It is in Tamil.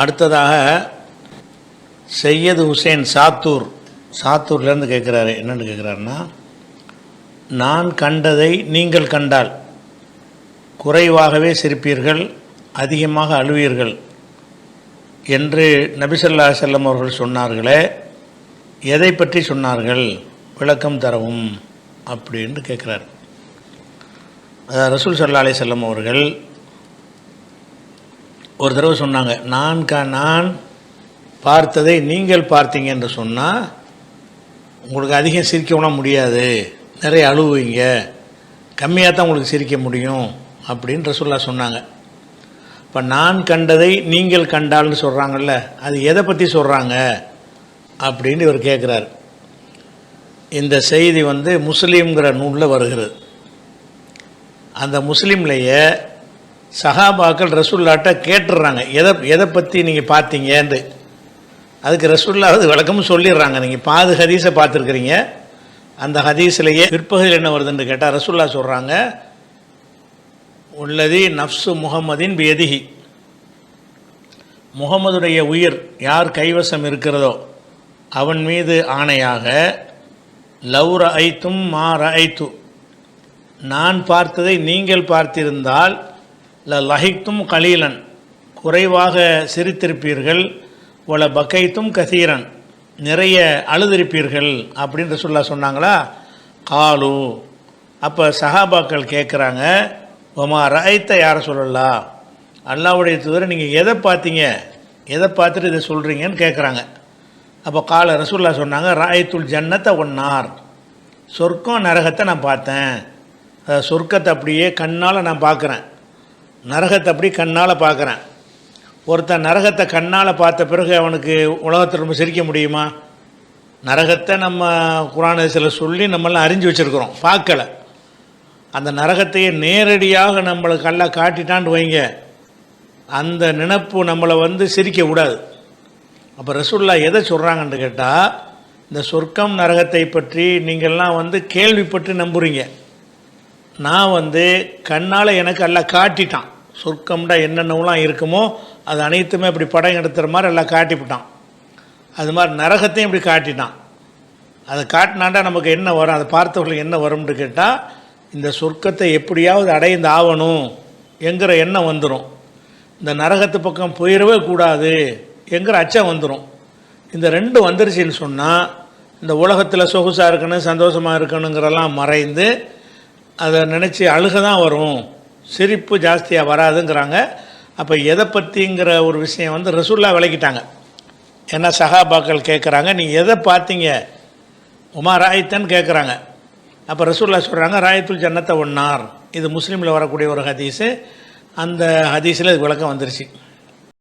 அடுத்ததாக சையது ஹுசேன் சாத்தூர். சாத்தூர்லேருந்து கேட்குறாரு என்னென்னு கேட்குறாருன்னா நான் கண்டதை நீங்கள் கண்டால் குறைவாகவே சிரிப்பீர்கள் அதிகமாக அழுவீர்கள் என்று நபிசல்லா செல்லம் அவர்கள் சொன்னார்களே எதை பற்றி சொன்னார்கள்? விளக்கம் தரவும் அப்படின்னு கேட்குறார் அதாவது ரசூல் சல்லா அலி செல்லம் அவர்கள் ஒரு தடவை சொன்னாங்க நான் க நான் பார்த்ததை நீங்கள் பார்த்தீங்க என்று சொன்னால் உங்களுக்கு அதிகம் சிரிக்கவும் முடியாது. நிறைய அழுவுவீங்க. கம்மியாக தான் உங்களுக்கு சிரிக்க முடியும் அப்படின்ற சொல்ல சொன்னாங்க. இப்போ நான் கண்டதை நீங்கள் கண்டால்னு சொல்கிறாங்கல்ல அது எதை பற்றி சொல்கிறாங்க அப்படின்னு இவர் கேட்குறாரு இந்த செய்தி வந்து முஸ்லீம்ங்கிற நூலில் வருகிறது. அந்த முஸ்லீம்லேயே சஹாபாக்கள் ரசுல்லாட்ட கேட்டுடுறாங்க எதை எதை பற்றி நீங்கள் பார்த்தீங்கன்னு. அதுக்கு ரசுல்லாவது விளக்கமும் சொல்லிடுறாங்க. நீங்கள் பாது ஹதீஸை பார்த்துருக்குறீங்க. அந்த ஹதீஸ்லேயே பிற்பகுதியில் என்ன வருதுன்னு கேட்டால் ரசுல்லா சொல்கிறாங்க உள்ளதி நஃப்சு முகமதின் பேதிகி முகமதுடைய உயிர் யார் கைவசம் இருக்கிறதோ அவன் மீது ஆணையாக லவ் ஐத்தும் மா ஐத்து நான் பார்த்ததை நீங்கள் பார்த்திருந்தால் ல லஹிக்தும் கலீலன். குறைவாக சிரித்திருப்பீர்கள். ஒல பக்கைத்தும் கசீரன். நிறைய அழுதிருப்பீர்கள் அப்படின்ற சொல்ல சொன்னாங்களா? காலு. அப்போ சஹாபாக்கள் கேட்குறாங்க ஒமா ராய்த்த யாரை சொல்லலா அல்லாவுடைய தூதரை நீங்கள் எதை பார்த்தீங்க? எதை பார்த்துட்டு இதை சொல்கிறீங்கன்னு கேட்குறாங்க அப்போ கால ரசூல்லா சொன்னாங்க ராயத்துல் ஜன்னத்தை ஒன்னார் சொர்க்கம் நரகத்தை நான் பார்த்தேன். சொர்க்கத்தை அப்படியே கண்ணால் நான் பார்க்குறேன் நரகத்தை அப்படி கண்ணால் பார்க்குறேன். ஒருத்தன் நரகத்தை கண்ணால் பார்த்த பிறகு அவனுக்கு உலகத்தில் ரொம்ப சிரிக்க முடியுமா? நரகத்தை நம்ம குரானத்தில் சொல்லி நம்மளாம் அறிஞ்சு வச்சுருக்குறோம். பார்க்கல. அந்த நரகத்தையே நேரடியாக நம்மளுக்கு கல்ல காட்டிட்டான்னு வைங்க. அந்த நினப்பு நம்மளை வந்து சிரிக்க விடாது. அப்போ ரசுல்லா எதை சொல்கிறாங்கன்னு கேட்டால் இந்த சொர்க்கம் நரகத்தை பற்றி நீங்கள்லாம் வந்து கேள்விப்பட்டு நம்புறீங்க. நான் வந்து கண்ணால் எனக்கு எல்லாம் காட்டிட்டான். சொர்க்கம்டா என்னென்னலாம் இருக்குமோ அது அனைத்துமே இப்படி படம் எடுத்துகிற மாதிரி எல்லாம் காட்டிவிட்டான் அது மாதிரி நரகத்தையும் இப்படி காட்டிட்டான். அதை காட்டினாண்டா நமக்கு என்ன வரும்? அதை பார்த்தவர்களுக்கு என்ன வரும்னு கேட்டால் இந்த சொர்க்கத்தை எப்படியாவது அடைந்து ஆகணும் என்கிற எண்ணம் வந்துடும் இந்த நரகத்து பக்கம் போயிடவே கூடாது என்கிற அச்சம் வந்துடும் இந்த ரெண்டு வந்துருச்சுன்னு சொன்னால் இந்த உலகத்தில் சொகுசாக இருக்கணும் சந்தோஷமாக இருக்கணுங்கிறலாம் மறைந்து அதை நினச்சி அழுக தான் வரும். சிரிப்பு ஜாஸ்தியாக வராதுங்கிறாங்க. அப்போ எதை பற்றிங்கிற ஒரு விஷயம் வந்து ரசூல்லா விளக்கிட்டாங்க. ஏன்னா சஹாபாக்கள் கேட்குறாங்க நீ எதை பார்த்தீங்க? உமா ராயத்தன் கேட்குறாங்க அப்போ ரசூல்லா சொல்கிறாங்க ராயத்துல் ஜன்னத்தை ஒன்னார். இது முஸ்லீமில் வரக்கூடிய ஒரு ஹதீஸு. அந்த ஹதீஸில் இது விளக்கம் வந்துருச்சு.